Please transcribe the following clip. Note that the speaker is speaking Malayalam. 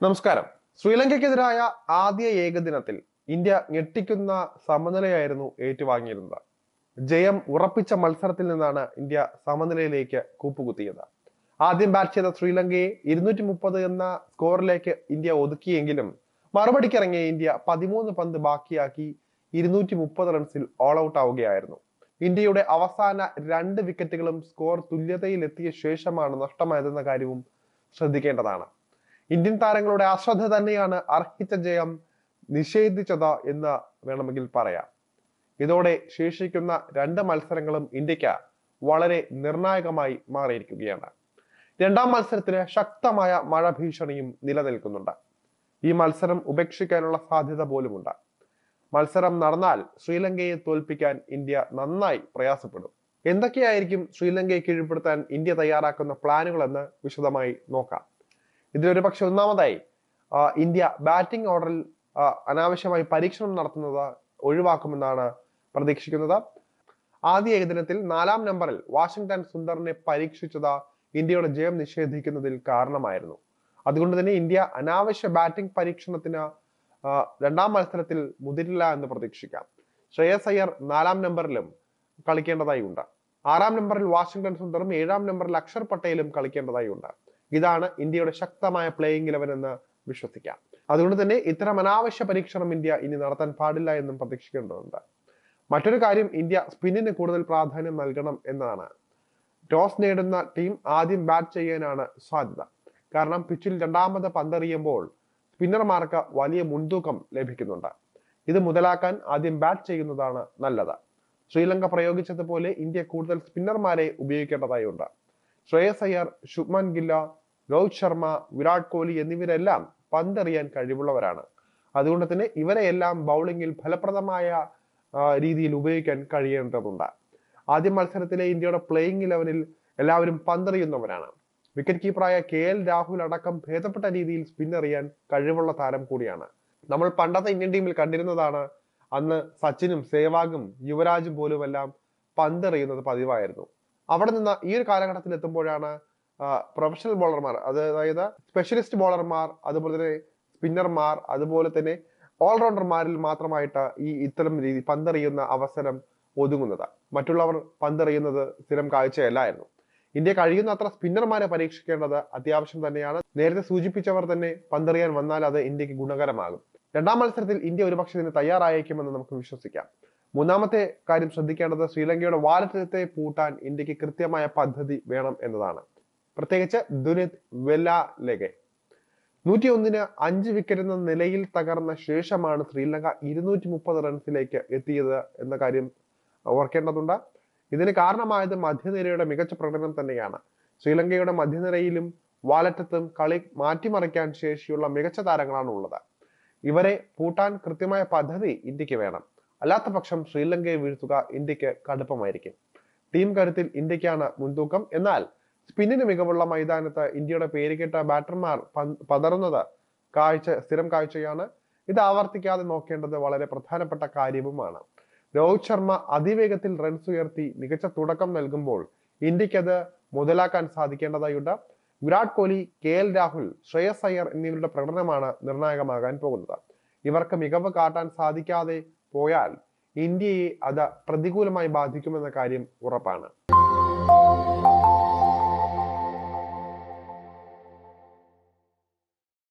നമസ്കാരം. ശ്രീലങ്കയ്ക്കെതിരായ ആദ്യ ഏകദിനത്തിൽ ഇന്ത്യ ഞെട്ടിക്കുന്ന സമനിലയായിരുന്നു ഏറ്റുവാങ്ങിയിരുന്നത്. ജയം ഉറപ്പിച്ച മത്സരത്തിൽ നിന്നാണ് ഇന്ത്യ സമനിലയിലേക്ക് കൂപ്പുകുത്തിയത്. ആദ്യം ബാറ്റ് ചെയ്ത ശ്രീലങ്കയെ ഇരുന്നൂറ്റി മുപ്പത് എന്ന സ്കോറിലേക്ക് ഇന്ത്യ ഒതുക്കിയെങ്കിലും മറുപടിക്കിറങ്ങിയ ഇന്ത്യ പതിമൂന്ന് പന്ത് ബാക്കിയാക്കി ഇരുന്നൂറ്റി മുപ്പത് റൺസിൽ ഓൾ ഔട്ട് ആവുകയായിരുന്നു. ഇന്ത്യയുടെ അവസാന രണ്ട് വിക്കറ്റുകളും സ്കോർ തുല്യതയിലെത്തിയ ശേഷമാണ് നഷ്ടമായതെന്ന കാര്യവും ശ്രദ്ധിക്കേണ്ടതാണ്. ഇന്ത്യൻ താരങ്ങളുടെ അശ്രദ്ധ തന്നെയാണ് അർഹിച്ച ജയം നിഷേധിച്ചത് എന്ന് വേണമെങ്കിൽ പറയാം. ഇതോടെ ശേഷിക്കുന്ന രണ്ട് മത്സരങ്ങളും ഇന്ത്യയ്ക്ക് വളരെ നിർണായകമായി മാറിയിരിക്കുകയാണ്. രണ്ടാം മത്സരത്തിന് ശക്തമായ മഴ ഭീഷണിയും നിലനിൽക്കുന്നുണ്ട്. ഈ മത്സരം ഉപേക്ഷിക്കാനുള്ള സാധ്യത പോലുമുണ്ട്. മത്സരം നടന്നാൽ ശ്രീലങ്കയെ തോൽപ്പിക്കാൻ ഇന്ത്യ നന്നായി പ്രയാസപ്പെടും. എന്തൊക്കെയായിരിക്കും ശ്രീലങ്കയെ കീഴ്പ്പെടുത്താൻ ഇന്ത്യ തയ്യാറാക്കുന്ന പ്ലാനുകളെന്ന് വിശദമായി നോക്കാം. ഇതിലൊരു പക്ഷെ ഒന്നാമതായി ഇന്ത്യ ബാറ്റിംഗ് ഓർഡറിൽ അനാവശ്യമായി പരീക്ഷണം നടത്തുന്നത് ഒഴിവാക്കുമെന്നാണ് പ്രതീക്ഷിക്കുന്നത്. ആദ്യ ഏകദിനത്തിൽ നാലാം നമ്പറിൽ വാഷിംഗ്ടൺ സുന്ദറിനെ പരീക്ഷിച്ചത് ഇന്ത്യയുടെ ജയം നിഷേധിക്കുന്നതിൽ കാരണമായിരുന്നു. അതുകൊണ്ട് തന്നെ ഇന്ത്യ അനാവശ്യ ബാറ്റിംഗ് പരീക്ഷണത്തിന് രണ്ടാം മത്സരത്തിൽ മുതിരില്ല എന്ന് പ്രതീക്ഷിക്കാം. ശ്രേയസ് അയ്യർ നാലാം നമ്പറിലും കളിക്കേണ്ടതായി ഉണ്ട്. ആറാം നമ്പറിൽ വാഷിംഗ്ടൺ സുന്ദറും ഏഴാം നമ്പറിൽ അക്ഷർ പട്ടേലും കളിക്കേണ്ടതായി ഉണ്ട്. ഇതാണ് ഇന്ത്യയുടെ ശക്തമായ പ്ലേയിങ് ഇലവൻ എന്ന് വിശ്വസിക്കാം. അതുകൊണ്ട് തന്നെ ഇത്തരം അനാവശ്യ പരീക്ഷണം ഇന്ത്യ ഇനി നടത്താൻ പാടില്ല എന്നും പ്രതീക്ഷിക്കേണ്ടതുണ്ട്. മറ്റൊരു കാര്യം ഇന്ത്യ സ്പിന്നിന് കൂടുതൽ പ്രാധാന്യം നൽകണം എന്നതാണ്. ടോസ് നേടുന്ന ടീം ആദ്യം ബാറ്റ് ചെയ്യാനാണ് സാധ്യത. കാരണം പിച്ചിൽ രണ്ടാമത് പന്തെറിയുമ്പോൾ സ്പിന്നർമാർക്ക് വലിയ മുൻതൂക്കം ലഭിക്കുന്നുണ്ട്. ഇത് മുതലാക്കാൻ ആദ്യം ബാറ്റ് ചെയ്യുന്നതാണ് നല്ലത്. ശ്രീലങ്ക പ്രയോഗിച്ചതുപോലെ ഇന്ത്യ കൂടുതൽ സ്പിന്നർമാരെ ഉപയോഗിക്കേണ്ടതായുണ്ട്. ശ്രേയസ് അയ്യർ ശുഭ്മാൻ ഗില്ല രോഹിത് ശർമ്മ വിരാട് കോഹ്ലി എന്നിവരെല്ലാം പന്തെറിയാൻ കഴിവുള്ളവരാണ്. അതുകൊണ്ട് തന്നെ ഇവരെയെല്ലാം ബൗളിംഗിൽ ഫലപ്രദമായ രീതിയിൽ ഉപയോഗിക്കാൻ കഴിയേണ്ടതുണ്ട്. ആദ്യ മത്സരത്തിലെ ഇന്ത്യയുടെ പ്ലേയിങ് ഇലവനിൽ എല്ലാവരും പന്തെറിയുന്നവരാണ്. വിക്കറ്റ് കീപ്പറായ കെ എൽ രാഹുൽ അടക്കം ഭേദപ്പെട്ട രീതിയിൽ സ്പിൻ എറിയാൻ കഴിവുള്ള താരം കൂടിയാണ്. നമ്മൾ പണ്ടത്തെ ഇന്ത്യൻ ടീമിൽ കണ്ടിരുന്നതാണ് അന്ന് സച്ചിനും സേവാഗും യുവരാജും പോലുമെല്ലാം പന്തെറിയുന്നത് പതിവായിരുന്നു. അവിടെ നിന്ന് ഈ ഒരു കാലഘട്ടത്തിൽ എത്തുമ്പോഴാണ് പ്രൊഫഷണൽ ബോളർമാർ അതായത് സ്പെഷ്യലിസ്റ്റ് ബോളർമാർ അതുപോലെ തന്നെ സ്പിന്നർമാർ അതുപോലെ തന്നെ ഓൾറൗണ്ടർമാരിൽ മാത്രമായിട്ട് ഈ ഇത്തരം രീതി പന്തെറിയുന്ന അവസരം ഒതുങ്ങുന്നത്. മറ്റുള്ളവർ പന്തെറിയുന്നത് സ്ഥിരം കാഴ്ചയല്ലായിരുന്നു. ഇന്ത്യ കഴിയുന്നത്ര സ്പിന്നർമാരെ പരീക്ഷിക്കേണ്ടത് അത്യാവശ്യം തന്നെയാണ്. നേരത്തെ സൂചിപ്പിച്ചവർ തന്നെ പന്തെറിയാൻ വന്നാൽ അത് ഇന്ത്യയ്ക്ക് ഗുണകരമാകും. രണ്ടാം മത്സരത്തിൽ ഇന്ത്യ ഒരുപക്ഷെ ഇതിന് തയ്യാറായേക്കുമെന്ന് നമുക്ക് വിശ്വസിക്കാം. മൂന്നാമത്തെ കാര്യം ശ്രദ്ധിക്കേണ്ടത് ശ്രീലങ്കയുടെ വാലറ്റത്തെ പൂട്ടാൻ ഇന്ത്യയ്ക്ക് കൃത്യമായ പദ്ധതി വേണം എന്നതാണ്. പ്രത്യേകിച്ച് ദുനിത് വെല്ലാലെഗെ നൂറ്റി ഒന്നിന് അഞ്ച് വിക്കറ്റ് എന്ന നിലയിൽ തകർന്ന ശേഷമാണ് ശ്രീലങ്ക ഇരുന്നൂറ്റി മുപ്പത് റൺസിലേക്ക് എത്തിയത് എന്ന കാര്യം ഓർക്കേണ്ടതുണ്ട്. ഇതിന് കാരണമായത് മധ്യനിരയുടെ മികച്ച പ്രകടനം തന്നെയാണ്. ശ്രീലങ്കയുടെ മധ്യനിരയിലും വാലറ്റത്തും കളി മാറ്റിമറിക്കാൻ ശേഷിയുള്ള മികച്ച താരങ്ങളാണ് ഉള്ളത് ഇവരെ പൂട്ടാൻ കൃത്യമായ പദ്ധതി ഇന്ത്യയ്ക്ക് വേണം. അല്ലാത്ത പക്ഷം ശ്രീലങ്കയെ വീഴ്ത്തുക ഇന്ത്യയ്ക്ക് കടുപ്പമായിരിക്കും. ടീം കരുത്തിൽ ഇന്ത്യക്കാണ് മുൻതൂക്കം. എന്നാൽ സ്പിന്നിന് മികവുള്ള മൈതാനത്ത് ഇന്ത്യയുടെ പേരുകേട്ട ബാറ്റർമാർ പതറുന്നത് കാഴ്ച സ്ഥിരം കാഴ്ചയാണ്. ഇത് ആവർത്തിക്കാതെ നോക്കേണ്ടത് വളരെ പ്രധാനപ്പെട്ട കാര്യവുമാണ്. രോഹിത് ശർമ്മ അതിവേഗത്തിൽ റൺസ് ഉയർത്തി മികച്ച തുടക്കം നൽകുമ്പോൾ ഇന്ത്യക്കത് മുതലാക്കാൻ സാധിക്കേണ്ടതായുണ്ട്. വിരാട് കോഹ്ലി കെ എൽ രാഹുൽ ശ്രേയസ് അയ്യർ എന്നിവരുടെ പ്രകടനമാണ് നിർണായകമാകാൻ പോകുന്നത്. ഇവർക്ക് മികവ് കാട്ടാൻ സാധിക്കാതെ പോയാൽ ഇന്ത്യയെ അത് പ്രതികൂലമായി ബാധിക്കുമെന്ന കാര്യം ഉറപ്പാണ്.